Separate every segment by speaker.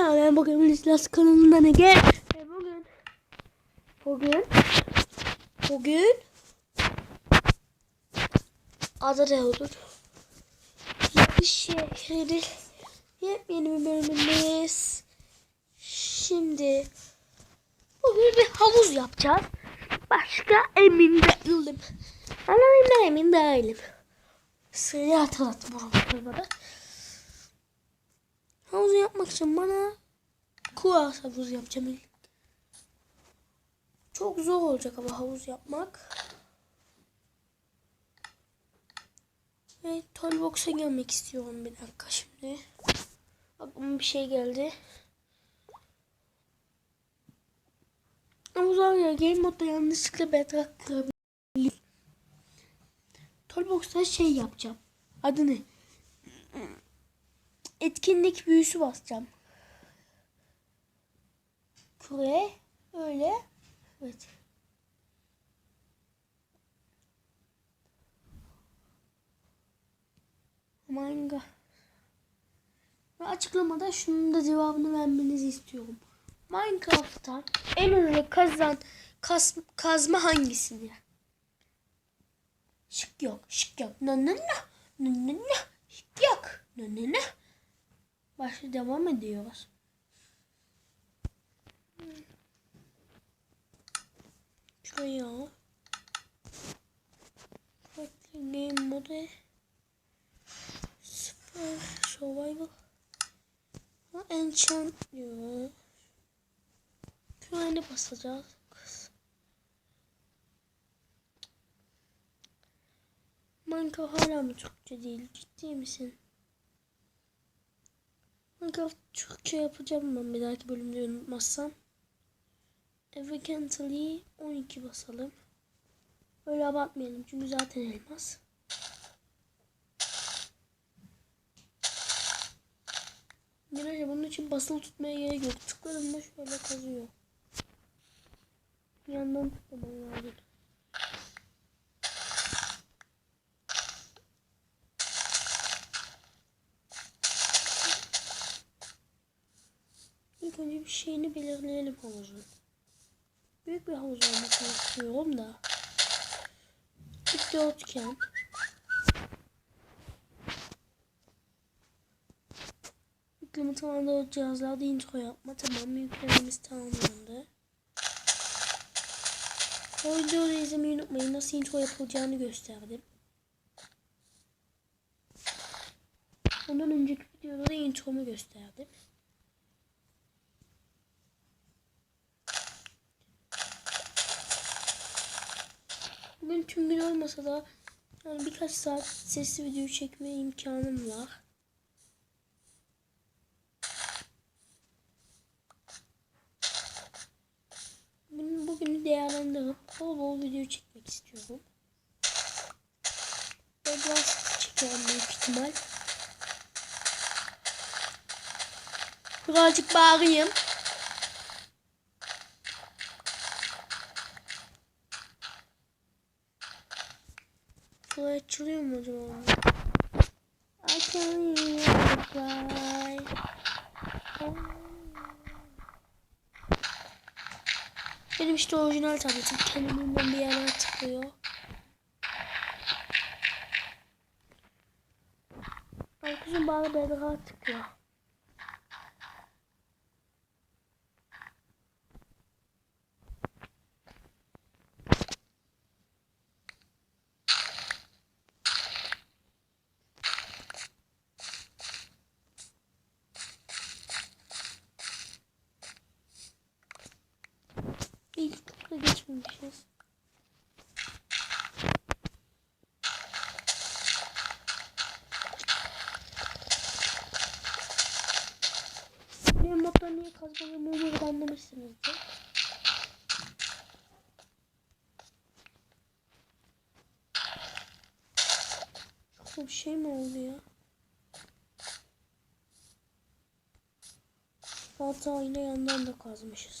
Speaker 1: ya ben bugün Lislas kanalından Ege. Ve bugün bugün bugün adı ne olur? Şehrin yepyeni bir bölümündeyiz. Şimdi bugün bir havuz yapacağız. Başka emin değilim. Ama emin değilim. Sırayı hatırlattı bu bana. Havuz yapmak için bana kuas havuz yapacağım ilk. Çok zor olacak ama havuz yapmak. Ve Toybox'a gelmek istiyorum bir dakika şimdi. Aklıma bir şey geldi. Ama zor ya game modda yanlışlıkla bedrock kırabilirim. Toybox'ta şey yapacağım. Adı ne? Etkinlik büyüsü basacağım. Küre öyle. Evet. Manga. Ve açıklamada şunun da cevabını vermenizi istiyorum. Minecraft'ta en ünlü kazan kas, kazma hangisidir? Şık yok, şık yok. Na na na. Na na na. Şık yok. Na na na. Başta devam ediyoruz. Şuraya. Game mode. Super survival. Ha, enchant diyor. Şuraya basacağız. Minecraft hala mı Türkçe değil? Ciddi misin? Minecraft Türkçe yapacağım ben bir dahaki bölümde unutmazsam. Evidently 12 basalım. Öyle abartmayalım çünkü zaten elmas. Arkadaşlar bunun için basılı tutmaya gerek yok. Tıkladığımda şöyle kazıyor. Yandan tıklamam lazım. Bir şeyini belirleyelim havuzun. Büyük bir havuz olmasını istiyorum da. Dikdörtgen. Yükleme tamamladı cihazlarda intro yapma. Tamam yüklememiz tamamlandı. O videoyu izlemeyi unutmayın. Nasıl intro yapılacağını gösterdim. Ondan önceki videoda da intromu gösterdim. Bugün tüm gün olmasa da yani birkaç saat sesli video çekme imkanım var. Bugün, bugünü değerlendirip bol bol video çekmek istiyorum. Ve biraz çekerim büyük ihtimal. Birazcık bağırayım. Kolay açılıyor mu acaba? Açılıyor. Kolay. Benim işte orijinal tabletim. Kendimden bir yerden tıklıyor. Arkadaşım bana bedra tıklıyor. İlk geçmemişiz. Benim modda niye kazmadığımı umarım anlamışsınızdır. Çok bir şey mi oldu ya? Hatta yine yandan da kazmışız.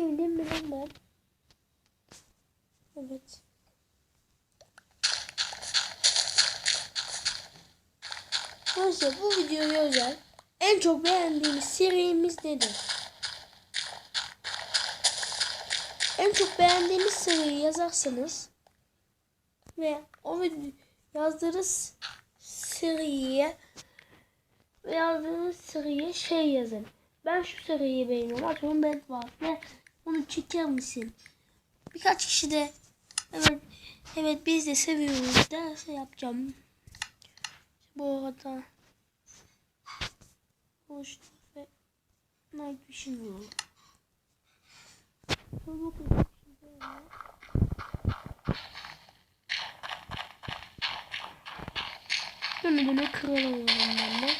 Speaker 1: mi lan ben? Evet. Neyse bu videoya özel en çok beğendiğiniz serimiz nedir? En çok beğendiğiniz seriyi yazarsanız ve o yazdığınız seriye yazdığınız seriye şey yazın. Ben şu seriyi beğeniyorum. Atıyorum ben var ve onu çeker misin? Birkaç kişi de evet evet biz de seviyoruz derse yapacağım. Bu arada hoş ve yolu. Sonra bakın. Döne döne kırıyorum ben de.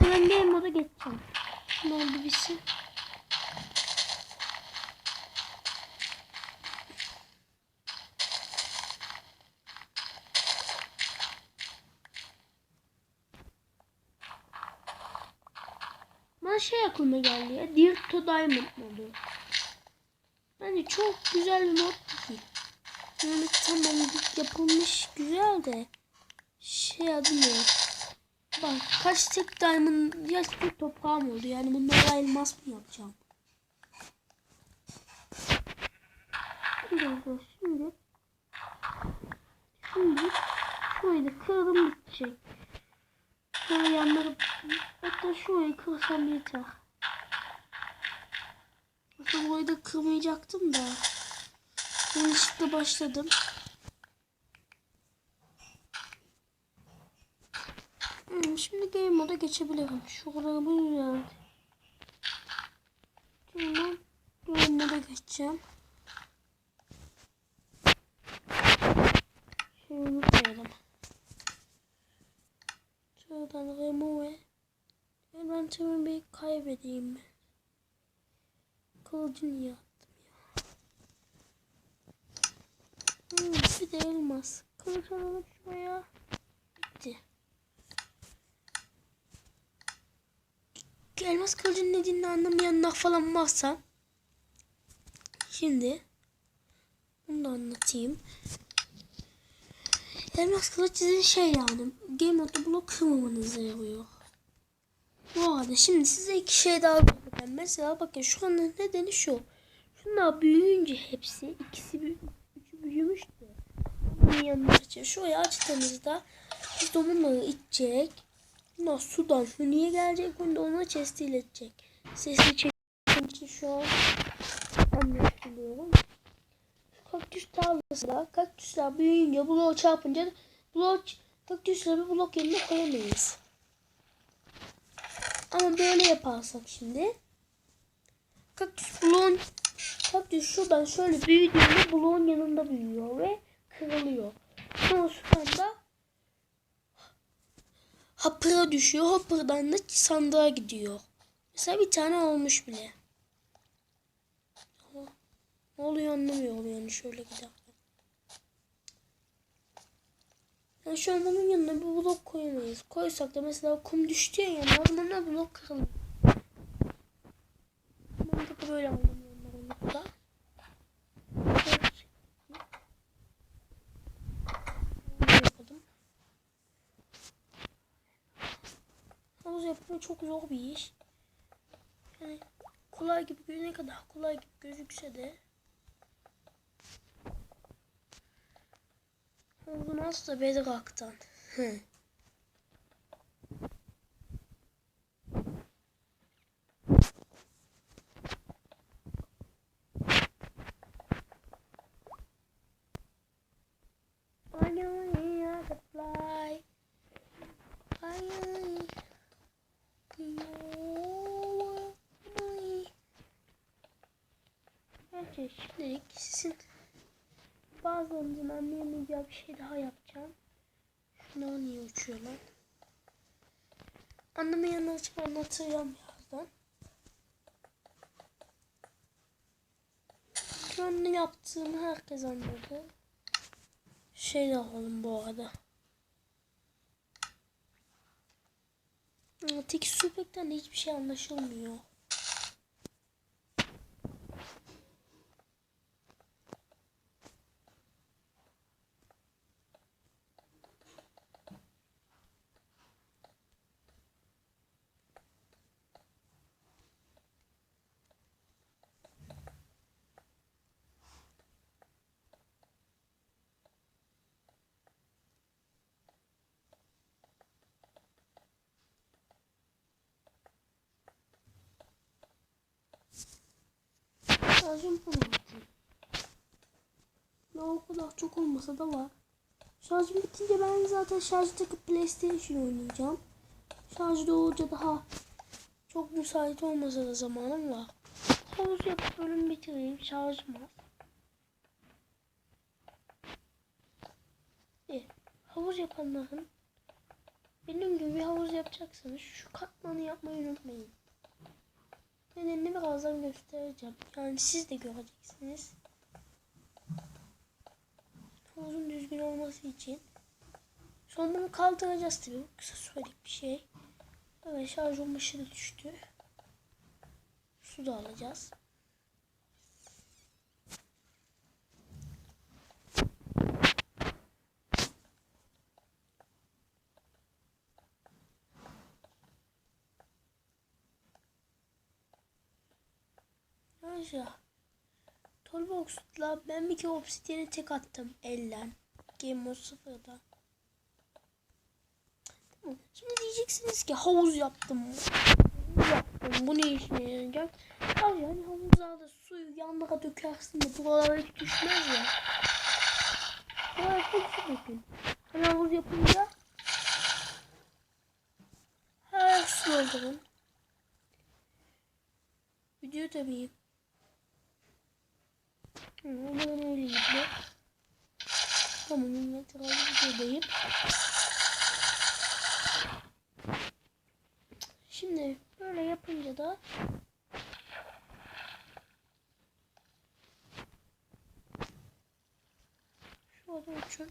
Speaker 1: Ben game moda geçeceğim. Oldu bitsin. Bana şey aklıma geldi ya. Dear to Diamond modu. Bence çok güzel bir mod değil. Yani tamam yapılmış güzel de şey adı ne? Bak kaç tek diamond ya tek toprağım oldu. Yani bunlara elmas mı yapacağım? Şimdi şimdi şimdi şöyle kırdım bitecek. Şöyle yanları hatta şurayı kırsam yeter. Aslında burayı da kırmayacaktım da. Yanlışlıkla başladım. Hmm, şimdi game moda geçebilirim. Şuraları bu güzel. Şimdi game moda geçeceğim. Şey unutmayalım. Şuradan remove. Eventimi bir kaybedeyim mi? Kılıcı niye ya? Hmm, bir de elmas. Kılıç alalım şuraya. Bitti. Elmas kılıcın ne dediğini anlamayanlar falan varsa şimdi bunu da anlatayım. Elmas kılıç sizin şey yani game modu blok kırmamanıza yarıyor. Bu arada şimdi size iki şey daha göstereceğim. Mesela bakın şu an nedeni şu. Şunlar büyüyünce hepsi ikisi büyü, üçü büyümüştü. Bunun yanına açıyor. Şurayı açtığınızda domunları içecek. Bunlar sudan huniye gelecek. Bunu da ona chest iletecek. Sesini çekmek için şu an anlaşılıyorum. Kaktüs tarlasında kaktüsler büyüyünce bloğu çarpınca blok kaktüsleri blok yerine koyamayız. Ama böyle yaparsak şimdi kaktüs bloğun kaktüs şuradan şöyle büyüdüğünde bloğun yanında büyüyor ve kırılıyor. Sonra sonra hapıra düşüyor. Hopper'dan da sandığa gidiyor. Mesela bir tane olmuş bile. Ne oluyor anlamıyorum yani şöyle giderken. Yani şu an bunun yanına bir blok koyamayız. Koysak da mesela kum düştü ya yani da blok kırılır. Mantıklı böyle anlamıyorum ben onu da. Havuz yapımı çok zor bir iş. Yani kolay gibi ne kadar kolay gibi gözükse de aslında bedrock'tan. Bence şimdilik sizin bazılarınızın anlayamayacağı bir şey daha yapacağım. Şuna niye uçuyor lan? Anlamayanlar için anlatacağım birazdan. Patronunu yaptığımı herkes anladı. Şey de alalım bu arada. Tek Supek'ten de hiçbir şey anlaşılmıyor. Şarjım falan. Ne o kadar çok olmasa da var. Şarjım bitince ben zaten şarj takıp PlayStation oynayacağım. Şarjda olunca daha çok müsait olmasa da zamanım var. Havuz yapıp bölüm bitireyim. Şarjım var. E, havuz yapanların benim gibi havuz yapacaksanız şu katmanı yapmayı unutmayın. Nedenini birazdan göstereceğim. Yani siz de göreceksiniz. Havuzun düzgün olması için. Sonra bunu kaldıracağız tabii. Bu Kısa sürelik bir şey. Evet şarj olması da düştü. Su da alacağız. Neyse. Toolbox'la ben bir kere obsidiyeni tek attım elden. Game Mode 0'da. Tamam. Şimdi diyeceksiniz ki havuz yaptım. Havuz yaptım. Bu ne işine yarayacak? Hayır yani havuza da suyu yanlara dökersin de buralara hiç düşmez ya. Buralara çok su dökün. Hani havuz yapınca her su doldurun. Video tabii. Hı, Umarım öyle gidiyor. Tamam, evet, videodayım. Şimdi böyle yapınca da şurada uçun.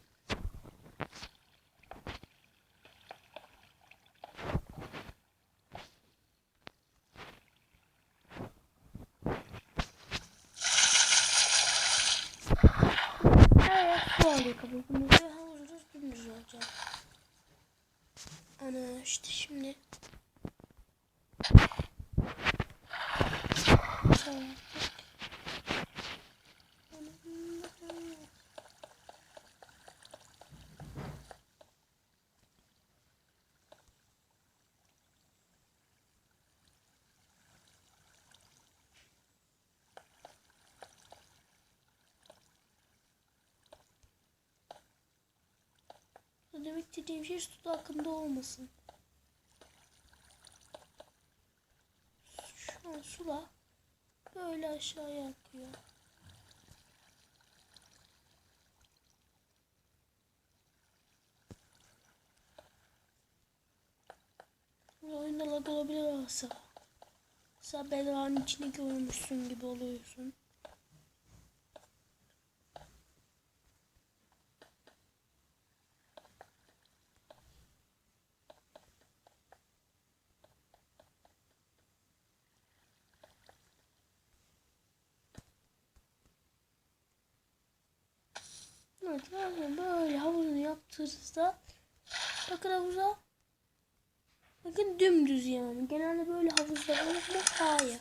Speaker 1: Her yer su alıyor kabukumuzu ve havuzumuz dümdüz olacak. Ana işte şimdi Tamam. Demek dediğim şey su hakkında olmasın. Şu an sular böyle aşağıya akıyor. Oyunda lag olabilir arası. Mesela belanın içine görmüşsün gibi oluyorsun. Yani böyle havuzunu yaptığınızda bakın havuza bakın dümdüz yani. Genelde böyle havuzlar olur mu? Hayır.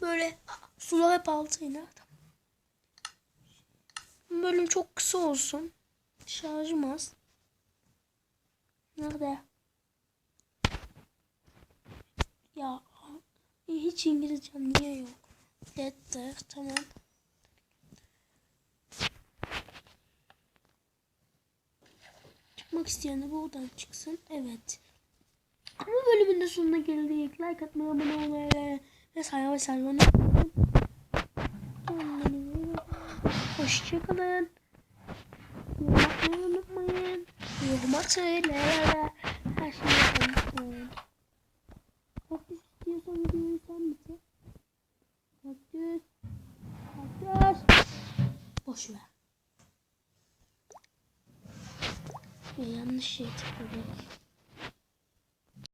Speaker 1: Böyle sular hep altı iner. Bölüm çok kısa olsun. Şarjım az. Nerede? Ya hiç İngilizcem niye yok? Letter tamam. Çıkmak isteyen de buradan çıksın. Evet. Bu bölümün de sonuna geldik. Like atmayı, abone olmayı ve vesaire vesaire. Hoşçakalın. Yorum atmayı unutmayın. Yorum atmayı